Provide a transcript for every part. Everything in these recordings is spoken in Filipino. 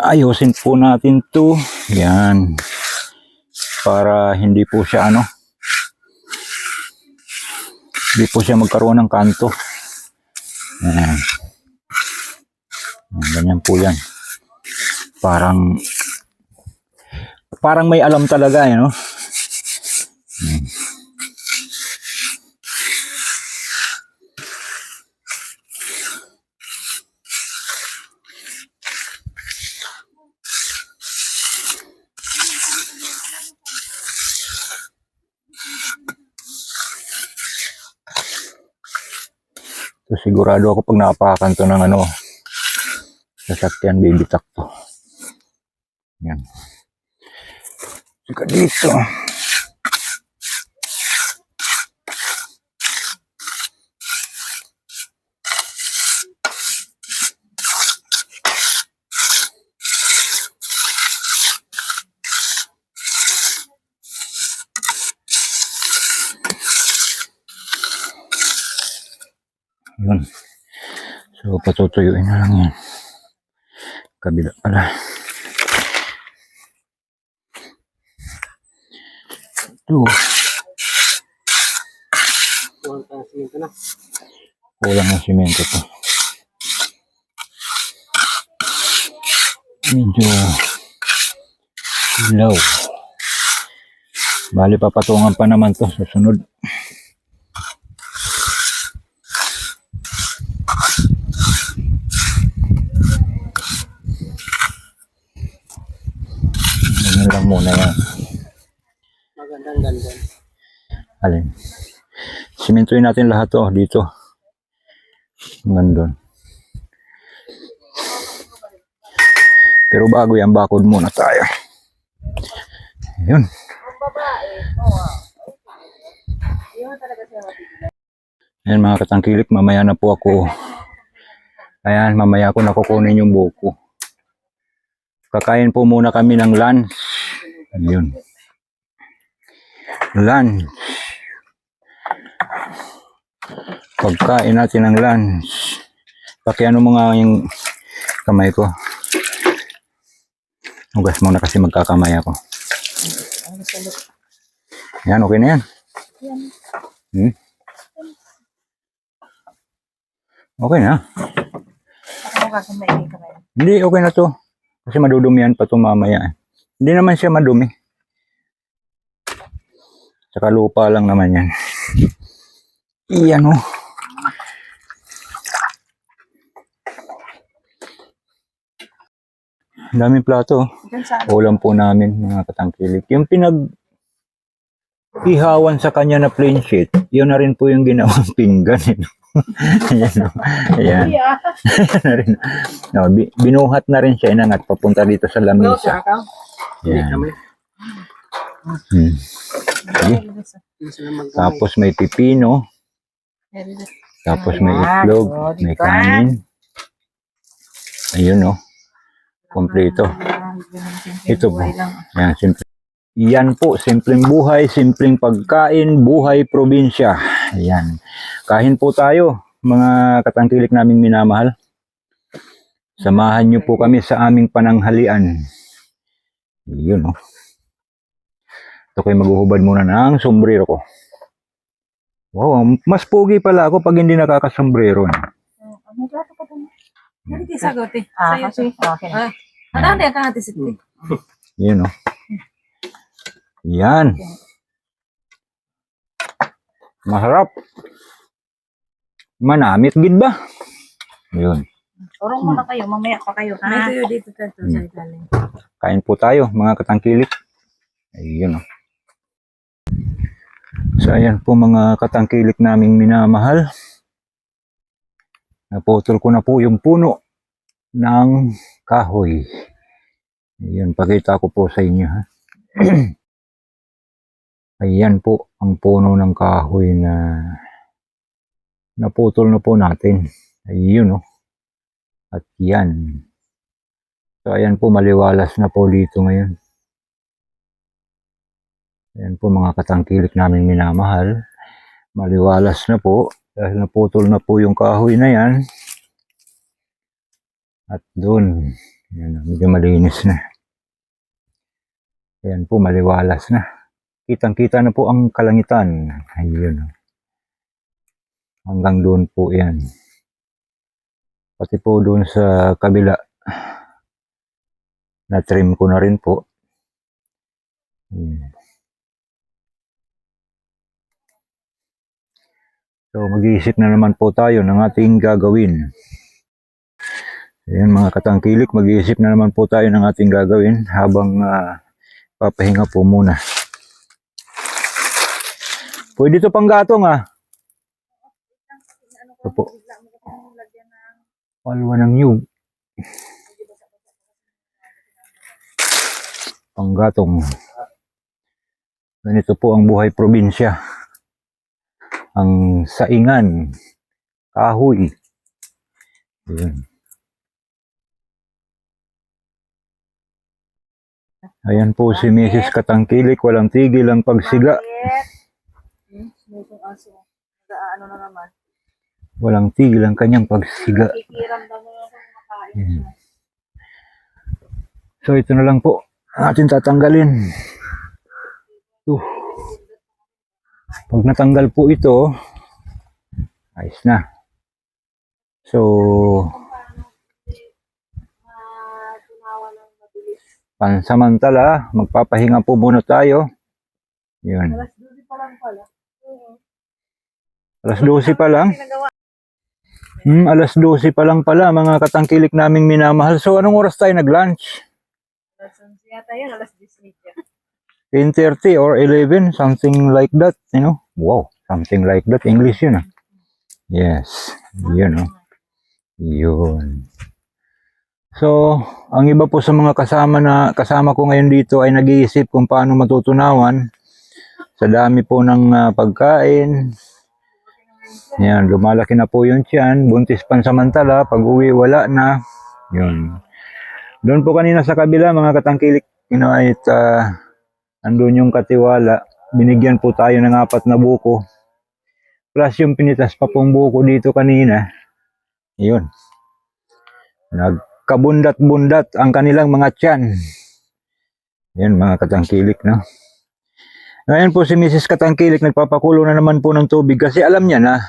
Ayusin po natin to. Yan. Para hindi po siya ano. Hindi po siya magkaroon ng kanto. Yan. Yan, Ganyan po yan. Parang parang may alam talaga, eh, no? Sigurado ako pag nakapakan to ng ano, sasakyan, bibitak to. Yan. Sika dito. Yun. So, patutuyuin na lang yan. Kabila pala. Ito. Kulang ng simento to. Medyo low. Bali papatungan pa naman to sa muna yan. Magandang ganda. Alin? Simentuin natin lahat to dito. Ngandun. Pero bago yan, bakod muna tayo. Ayun. Ayan mga katangkilik, mamaya na po ako. Ayan, mamaya ko nakukunin yung buko. Kakain po muna kami ng lunch. Ayun. Lunch. Pagkain natin ng lunch. Pakiano mo nga yung kamay ko. Hugas muna kasi magkakamay ako. Yan, okay na yan. Hmm? Okay na. Hindi, okay na to. Kasi madudumihan pa to mamaya. eh. Hindi naman siya madumi. Tsaka lupa lang naman yan. Iyan oh. Ang daming plato. oh. Sa Ulam po namin, mga katangkilik. Yung pinag ihawan sa kanya na plain sheet, yun na rin po yung ginawang pinggan. eh, no? Ayan, no? Ayan. Yeah. na rin. No, bi- binuhat na rin siya inangat papunta dito sa lamisa. Yan. Hmm. Sige. Tapos may pipino, tapos may itlog, may kanin. Ayun no. Kompleto. Ito po. Yan, simple. Yan po, simpleng buhay, simpleng pagkain, buhay probinsya. Yan. Kain po tayo, mga katangkilik naming minamahal. Samahan niyo po kami sa aming pananghalian. Yun, no. Ito kayo maghuhubad muna ng sombrero ko. Wow, mas pogi pala ako pag hindi nakakasombrero. no? Ano? Hindi sagot eh. Ah, kasi, okay. Ah, Ano na ka natin si Yun, no. Yan. Masarap. Manamit gid ba? Yun. Urong muna kayo, mamaya pa kayo, May ha? tuyo dito dito sa ilalim. Kain po tayo, mga katangkilik. Ayun, oh. So, ayan po mga katangkilik naming minamahal. Naputol ko na po yung puno ng kahoy. Ayun, pakita ko po sa inyo. Ha? Ayan po ang puno ng kahoy na naputol na po natin. Ayun, oh. At yan. So, ayan po, maliwalas na po dito ngayon. Ayan po, mga katangkilik namin minamahal. Maliwalas na po. Dahil naputol na po yung kahoy na yan. At doon, Yan, medyo malinis na. Ayan po, maliwalas na. Kitang-kita na po ang kalangitan. Ayun. Hanggang doon po yan. Pati po doon sa kabila. Na-trim ko na rin po. So, mag-iisip na naman po tayo ng ating gagawin. Ayan mga katangkilik, mag-iisip na naman po tayo ng ating gagawin habang ah, papahinga po muna. Pwede to pang gatong ah. Ito po. Palwa ng nyug. Panggatong. Ganito po ang buhay probinsya. Ang saingan, kahoy. Ayan. Ayan po si Mrs. Katangkilik, walang tigil ang pagsiga. Hmm? Nag-ano na naman. Walang tigil ang kanyang pagsiga. Ayan. So ito na lang po. Atin tatanggalin. Ito. Pag natanggal po ito, ayos na. So, pansamantala, magpapahinga po muna tayo. Yun. Alas 12 pa lang pala. Alas 12 pa lang. Hmm, alas 12 pa lang pala, mga katangkilik naming minamahal. So, anong oras tayo nag-lunch? Alas 11 yata yun. Alas 10 yata. 10.30 or 11, something like that, you know. Wow, something like that. English yun ah. Yes, yun oh. Yun. So, ang iba po sa mga kasama na kasama ko ngayon dito ay nag-iisip kung paano matutunawan sa dami po ng ah, pagkain. Yan, lumalaki na po yung tiyan, buntis pansamantala, pag uwi wala na. Yun. Doon po kanina sa kabila, mga katangkilik, you know, ay ah, andun yung katiwala. Binigyan po tayo ng apat na buko. Plus yung pinitas pa pong buko dito kanina. Yun. Nagkabundat-bundat ang kanilang mga tiyan. Yan mga katangkilik, no? Ngayon po si Mrs. Katangkilik nagpapakulo na naman po ng tubig kasi alam niya na.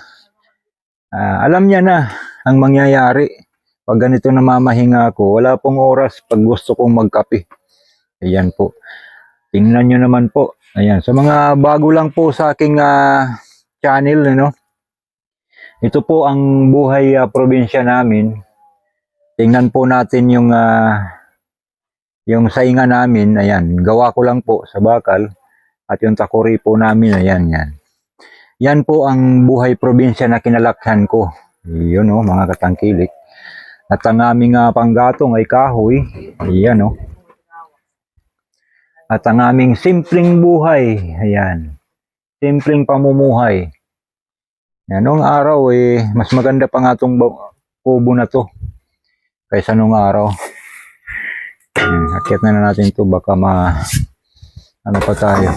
ah, alam niya na ang mangyayari. Pag ganito namamahinga ako, wala pong oras pag gusto kong magkape. Ayan po. Tingnan nyo naman po. Ayan. Sa mga bago lang po sa aking ah, channel, ano, ito po ang buhay ah, probinsya namin. Tingnan po natin yung ah, yung sainga namin. Ayan. Gawa ko lang po sa bakal. At yung takuri po namin. Ayan, yan. Yan po ang buhay probinsya na kinalakhan ko. Yun o, mga katangkilik. At ang aming ah, panggatong ay kahoy. Ayan o. At ang aming simpleng buhay, ayan, simpleng pamumuhay. Yan, noong araw eh, mas maganda pa nga itong kubo na to kaysa nung araw. Ayan, akyat na, na natin to baka ma, ano pa tayo.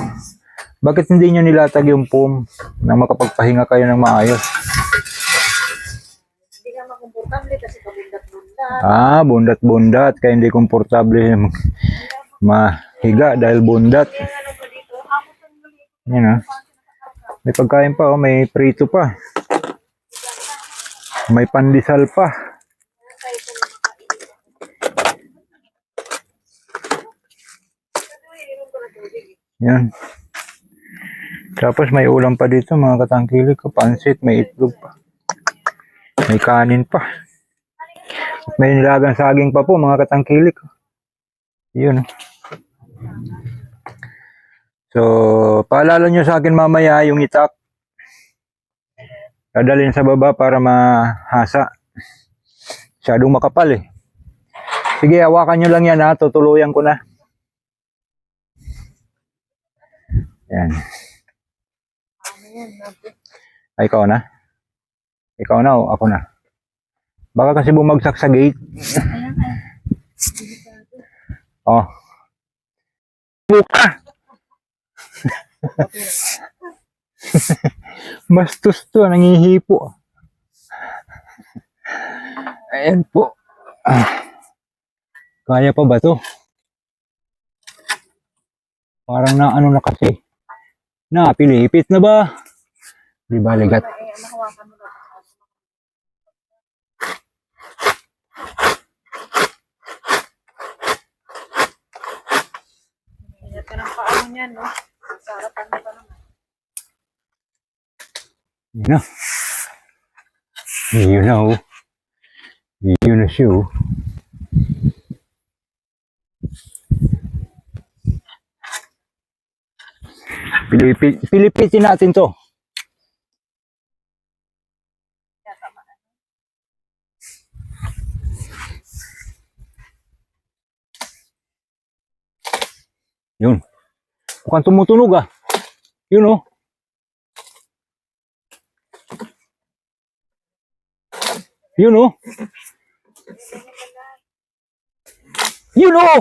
Bakit hindi nyo nilatag yung foam na makapagpahinga kayo ng maayos? Hindi ka makomportable kasi kabundat-bundat. Ah, bundat-bundat, kaya hindi komportable mahiga dahil bundat. Yan ah. May pagkain pa, oh. may prito pa. May pandesal pa. Yan. Tapos may ulam pa dito, mga katangkilik. Pansit, may itlog pa. May kanin pa. May nilagang saging pa po, mga katangkilik. Yun. So, paalala nyo sa akin mamaya yung itak. Dadalhin sa baba para mahasa. Masyadong makapal eh. Sige, hawakan nyo lang yan ha. Tutuluyan ko na. Yan. Ay, ikaw na? Ikaw na o ako na? Baka kasi bumagsak sa gate. oh. Buka! Bastos to, nangihipo. Ayan po. Ah. Kaya pa ba to? Parang na ano na kasi. Na, pilipit na ba? Di ba ligat? Ingat ka ng paano niyan, no? Sarapan mo pa naman. Yun na. Yun na oh. Yun na Pilipit, pilipitin natin to. Yun. Mukhang tumutunog ah. Yun oh. Yun oh. Yun oh.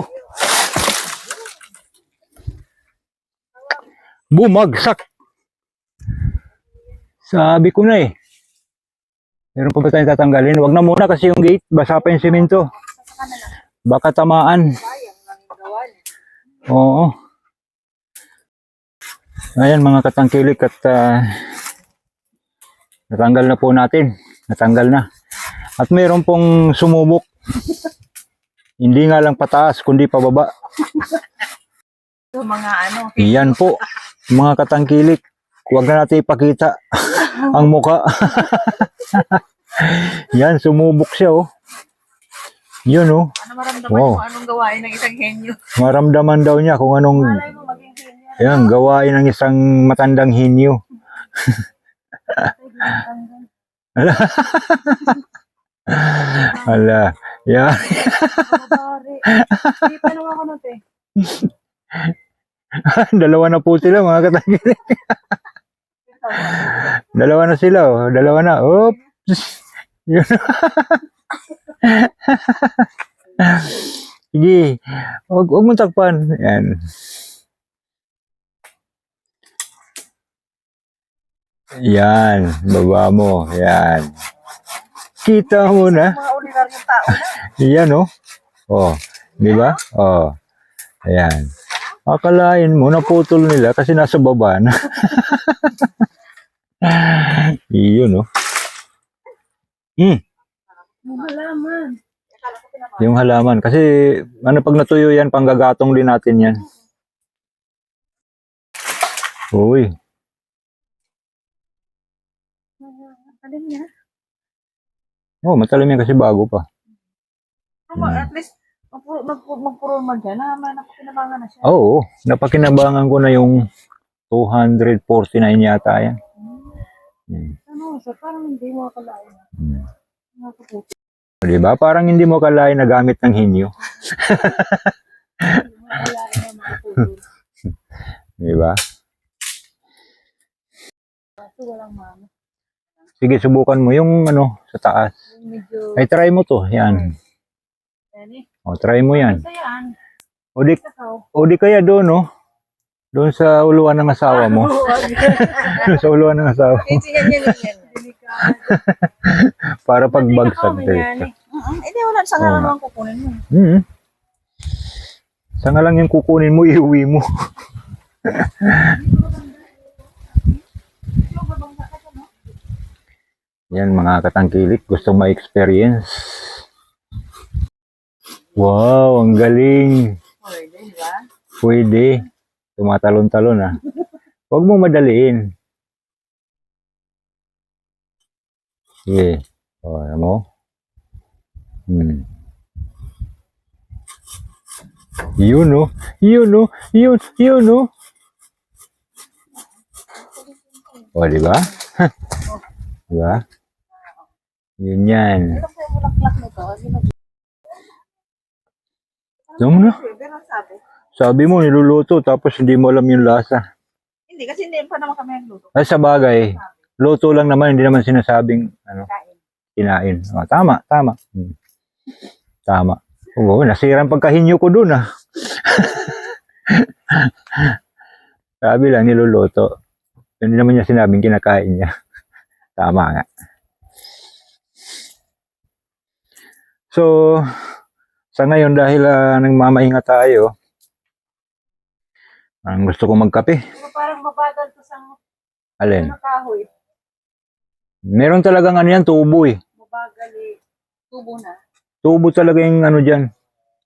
Bumagsak. Sabi ko na eh. Meron pa ba tayong tatanggalin? Huwag na muna kasi yung gate. Basa pa yung simento. Baka tamaan. Oo. Ayan mga katangkilik at ah, natanggal na po natin. Natanggal na. At mayroon pong sumubok. Hindi nga lang pataas, kundi pababa. Ito mga ano, Iyan po, mga katangkilik. Huwag na natin ipakita ang muka. Yan, sumubok siya oh. Yun oh. ano maramdaman Wow. mo anong gawain ng isang henyo. Maramdaman daw niya kung anong Malay mo maging henyo. yan, gawain ng isang matandang hinyo. Ala, yan. Mabari. Hindi pa naman ako te. Dalawa na po sila mga katangkilik. Dalawa na sila oh. Dalawa na. Oops. Yun. Sige. Huwag, huwag mong takpan. Yan. Yan. Baba mo. Yan. Kita mo na. Mga ordinaryong tao na. Yan oh. Oh. Di ba? Oh. Ayan. Akalain mo, naputol nila kasi nasa baba na. Iyon oh. Hmm. Yung halaman. Yung halaman. Kasi, ano pag natuyo yan, panggagatong din natin yan. Uy. Alin niya? Oh, matalim yan kasi bago pa. Pero at least, man dyan, na may napakinabangan na siya. Oo. napakinabangan ko na yung 249 yata yan. Hmm. Ano, sir, parang hindi mo akalain. Hmm. Di ba? Parang hindi mo kalain na gamit ng hinyo. Akalain. Di ba? Sige, subukan mo yung ano, sa taas. Ay, try mo to. Yan. yan eh. O, try mo yan. O di, o di kaya doon, no? Doon sa uluan ng asawa mo. sa uluan ng asawa mo. Para pagbagsak. Hindi direct ka. Hindi, wala. Sa nga naman kukunin mo. Hmm. Sa nga lang yung kukunin mo, iuwi mo. Yan mga katangkilik, gusto ma-experience. Wow, ang galing. Pwede, di ba? Pwede. Tumatalon-talon ah. Huwag mo madaliin. Sige. O, alam mo? Hmm. Yun oh. Yun oh. Yun, yun oh. O, di ba? di ba? Yun yan. Ano po yung bulaklak nito? Alam mo na. Pero sabi, Sabi mo, niluluto, tapos hindi mo alam yung lasa. hindi kasi hindi pa naman kami nagluto. Ay, sa bagay, luto lang naman, hindi naman sinasabing, ano, kinain. O, tama, tama. Hmm. Tama. Oo, nasira ang pagkahinyo ko dun, ah. Sabi lang, niluluto. Hindi naman niya sinabing kinakain niya. Tama nga. So, Sa ngayon, dahil uh, nagmamahinga tayo, ang gusto ko magkape. Pero parang mabagal to sa Alin? ano kahoy. Meron talagang ano yan, tubo eh. Mabagal eh. Tubo na. Tubo talaga yung ano dyan,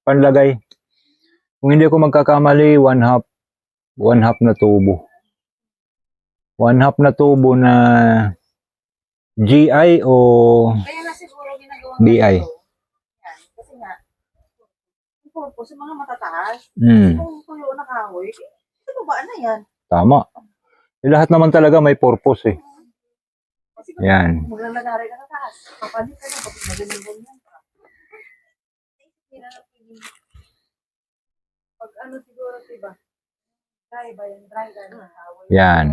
panlagay. Kung hindi ako magkakamali, one half, one half na tubo. One half na tubo na GI o Kaya na siguro ginagawa BI. Yan. Kasi nga, yung purpose, yung mga matataas, hmm, kung tuyo na kahoy, sa baba na yan. tama. Eh, lahat naman talaga may purpose eh. Kasi Yan. maglalagari ka na taas. Papalit ka na, bakit magaling-ganyan ka. Pag ano siguro, diba? Dry ba yan? Dry ka na kahoy. Yan.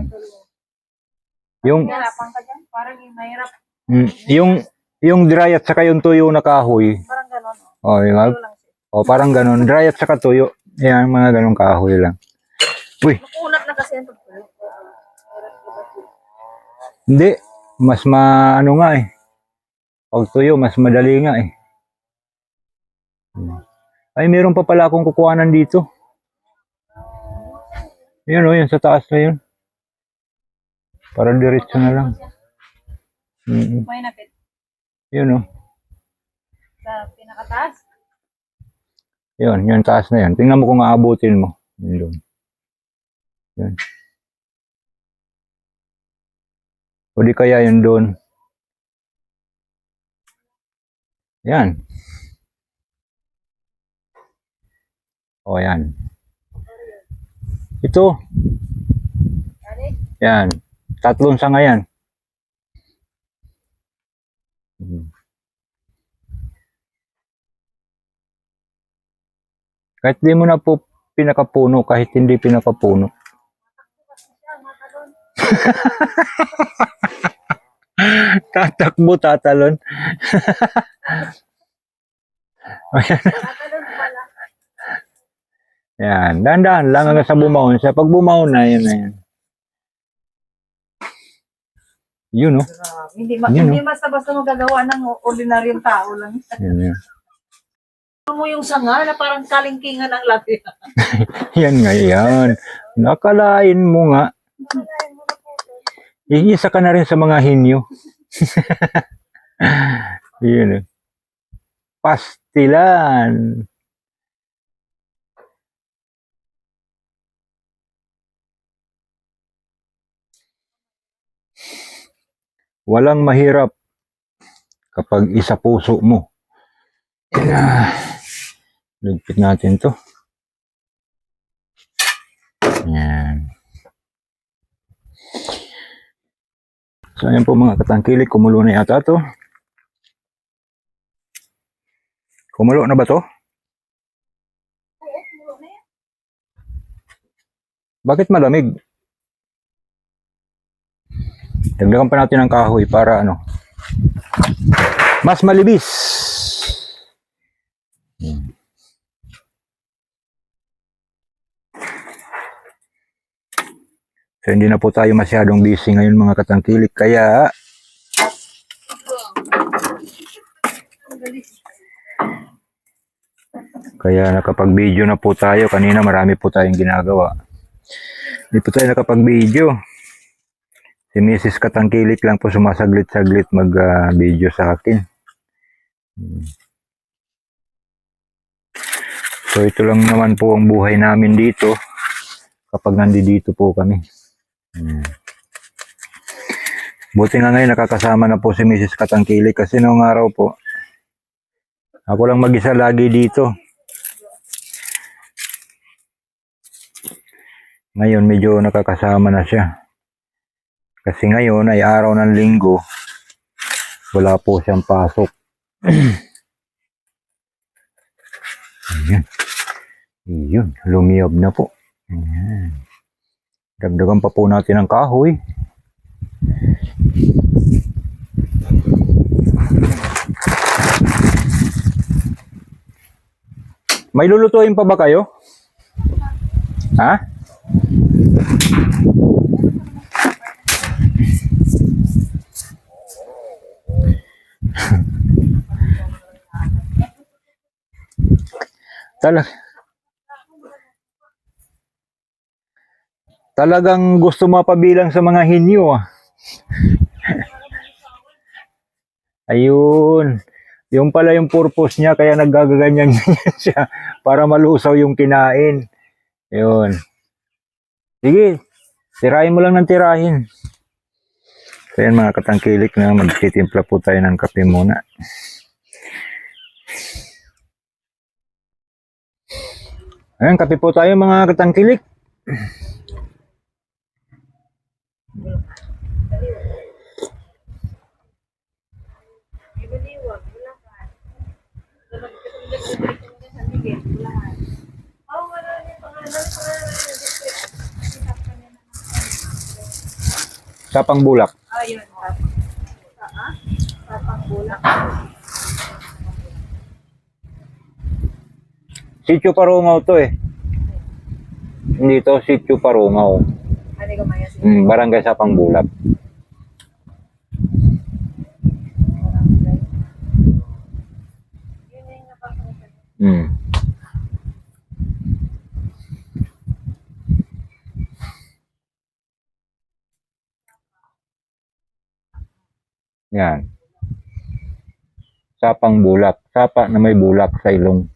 Yung Hirapan ka dyan, parang yung mahirap. mm, yung yung dry at saka yung tuyo na kahoy. Parang gano'n. Oh, Oh. yung, Oh parang ganun, dry at saka tuyo. Yan, mga ganun kahoy lang. Uy, Makunat na kasi yan pag tuyo. hindi. Mas ma, ano nga eh. Pag tuyo, mas madali nga eh. Ay, meron pa pala akong kukuhanan dito. Yun o, yun sa taas na yun. Para diretso na lang. Mm napit Yun o. sa pinakataas. Yun, yun taas na yun. Tingnan mo kung aabutin mo. Yun doon. Yun. O di kaya yun doon. Yan. O yan. Ito. Yan. Tatlong sanga yan. Hmm. Kahit di mo na po pinakapuno, kahit hindi pinakapuno. Tatakbo, tatalon. Yan, dahan-dahan lang hanggang sa bumaon siya. Pag bumaon na, yun na yan. Yun, oh. Grabe. Hindi, ma- Yun, hindi basta-basta magagawa ng ordinaryong tao lang. Yan, yan. Mo yung sanga na parang kalingkingan ng labi. Yan nga yan. Nakalain mo nga. Iisa ka na rin sa mga hinyo. Yun. Pastilan. Walang mahirap kapag isa puso mo. Ah, Lugpit natin to. Yan. So, ayan po mga katangkilik, kumulo na yata to. Kumulo na ba to? Bakit malamig? Dagdagan pa natin ng kahoy para ano, mas malibis. Yan. So, hindi na po tayo masyadong busy ngayon mga katangkilik. Kaya, kaya nakapag-video na po tayo. Kanina marami po tayong ginagawa. Hindi po tayo nakapag-video. Si Mrs. Katangkilik lang po sumasaglit-saglit mag-video sa akin. Hmm. So, ito lang naman po ang buhay namin dito kapag nandito po kami. Hmm. Buti nga ngayon nakakasama na po si Mrs. Katangkilik kasi noong araw po, ako lang mag-isa lagi dito. Ngayon medyo nakakasama na siya. Kasi ngayon ay araw ng linggo, wala po siyang pasok. Ayan. Iyon, lumiyab na po. Ayan. Dagdagan pa po natin ang kahoy. May lulutuin pa ba kayo? Ha? Talag Talagang gusto mapabilang sa mga hinyo ah. Ayun. Yung pala yung purpose niya kaya naggaganyan siya para malusaw yung kinain. Ayun. Sige. Tirahin mo lang ng tirahin. So yan mga katangkilik na magtitimpla po tayo ng kape muna. Ayan, kape po tayo mga katangkilik. Sapang bulak. Ayun, tapang. Ah, tapang bulak. Sityo Parungaw to eh. Hindi to, Sityo Parungaw. Siya? Mm, barangay napasok ko. Mm. Yan. Sapang bulak. Sapa na may bulak sa ilong.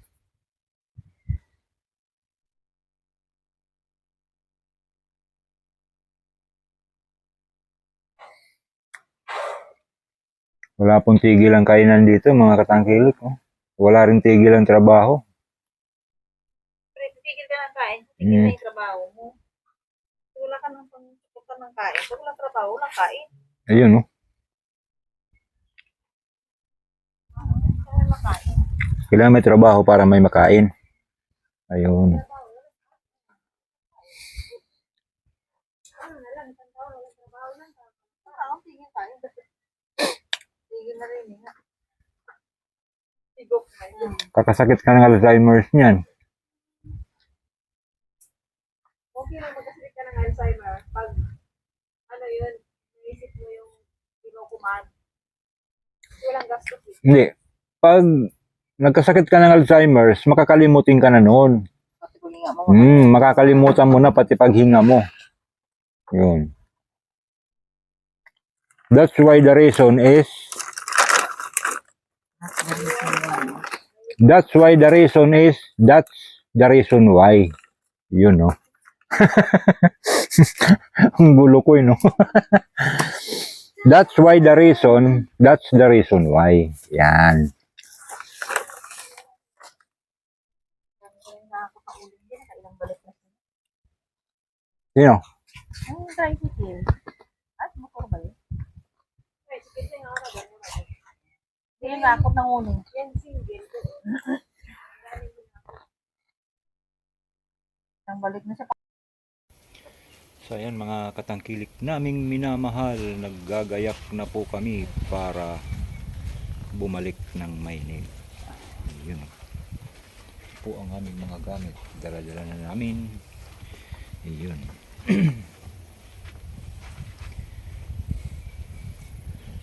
Wala pong tigil ang kainan dito, mga katangkilik. Oh. Wala rin tigil ang trabaho. Pre, tigil ka ng kain. Tigil Mm. na yung trabaho mo. Wala ka nang pangtukan ng kain. Wala trabaho, wala kain. Ayun, oh. Kailangan may trabaho para may makain. Ayun. Ano na lang, isang taon, wala trabaho lang. Oo, tigil kain. Tigil na rin. eh. Tigok na yun. Kakasakit ka ng Alzheimer's niyan. Okay lang magkasakit ka ng Alzheimer pag ano yun, naisip mo yung kinukuman. Walang gastos eh. Hindi. Pag nagkasakit ka ng Alzheimer's, makakalimutin ka na noon. Hmm, makakalimutan mo na pati paghinga mo. Yun. That's why the reason is That's why the reason is that's the reason why. Yun, no? Ang gulo ko, eh, no? that's why the reason, that's the reason why. Yan. Sino? Ang. At motor ba yun? Tricycle siya nga ako. Hindi yung nakakot ng uling. Yan single. Ang balik na siya. So ayan mga katangkilik naming minamahal, naggagayak na po kami para bumalik ng Maynila. Yun po ang aming mga gamit. Dala-dala na namin. Yun.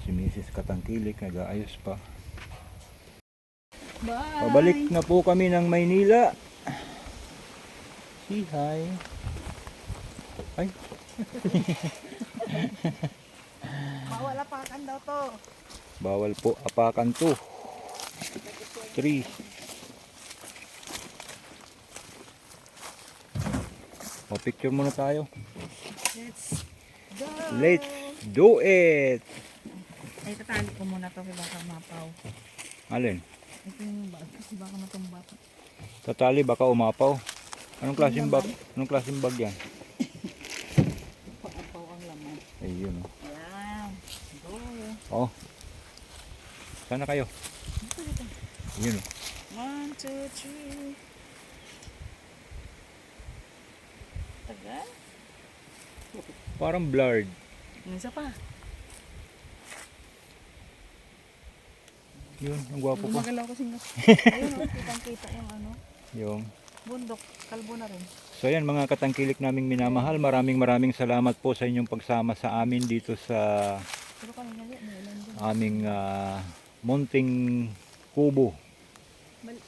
si Mrs. Katangkilik nag-aayos pa. Bye! Pabalik na po kami ng Maynila. Say hi. Ay, Bawal apakan daw to. Bawal po apakan to. 3. O picture muna tayo. Let's go! Let's do it. Ay, tatali ko muna to baka mapaw. Alin? Ito yung bag kasi baka matumba. Tatali baka umapaw. Anong klaseng bag? Anong klaseng bag yan? Paapaw ang laman. Ayun. oh. Yan. Go! Oh. Sana kayo. Ayun. oh. One, two, three. Tagal? Parang blurred. Isa pa. Yun, ang gwapo ko. Gumagalaw ko singa. Ayun, oh, kitang kita yung ano. Yung Bundok. Kalbo na rin. So yan mga katangkilik naming minamahal, maraming maraming salamat po sa inyong pagsama sa amin dito sa aming ah, munting kubo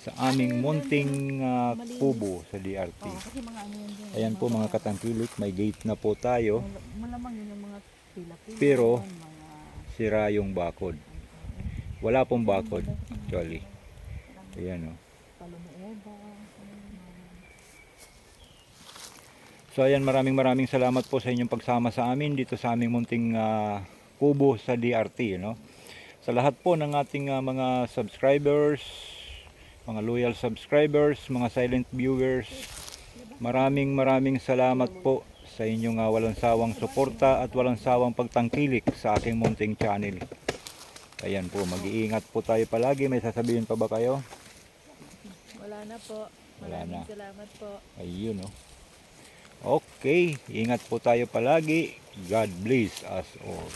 sa aming munting ah, kubo sa DRT. Kasi ano. Ayan po mga katangkilik, may gate na po tayo. Malamang yun yung mga pila-pila. Pero, Sira yung bakod. Wala pong bakod actually. Ayan o. palumeeda. So ayan, maraming maraming salamat po sa inyong pagsama sa amin dito sa aming munting ah, kubo sa DRT, no? Sa lahat po ng ating ah, mga subscribers, mga loyal subscribers, mga silent viewers, maraming maraming salamat po sa inyong ah, walang sawang suporta at walang sawang pagtangkilik sa aking munting channel. Ayan po, mag-iingat po tayo palagi. May sasabihin pa ba kayo? Wala na po. Wala na. salamat po. Ayun, no? Okay, ingat po tayo palagi. God bless us all.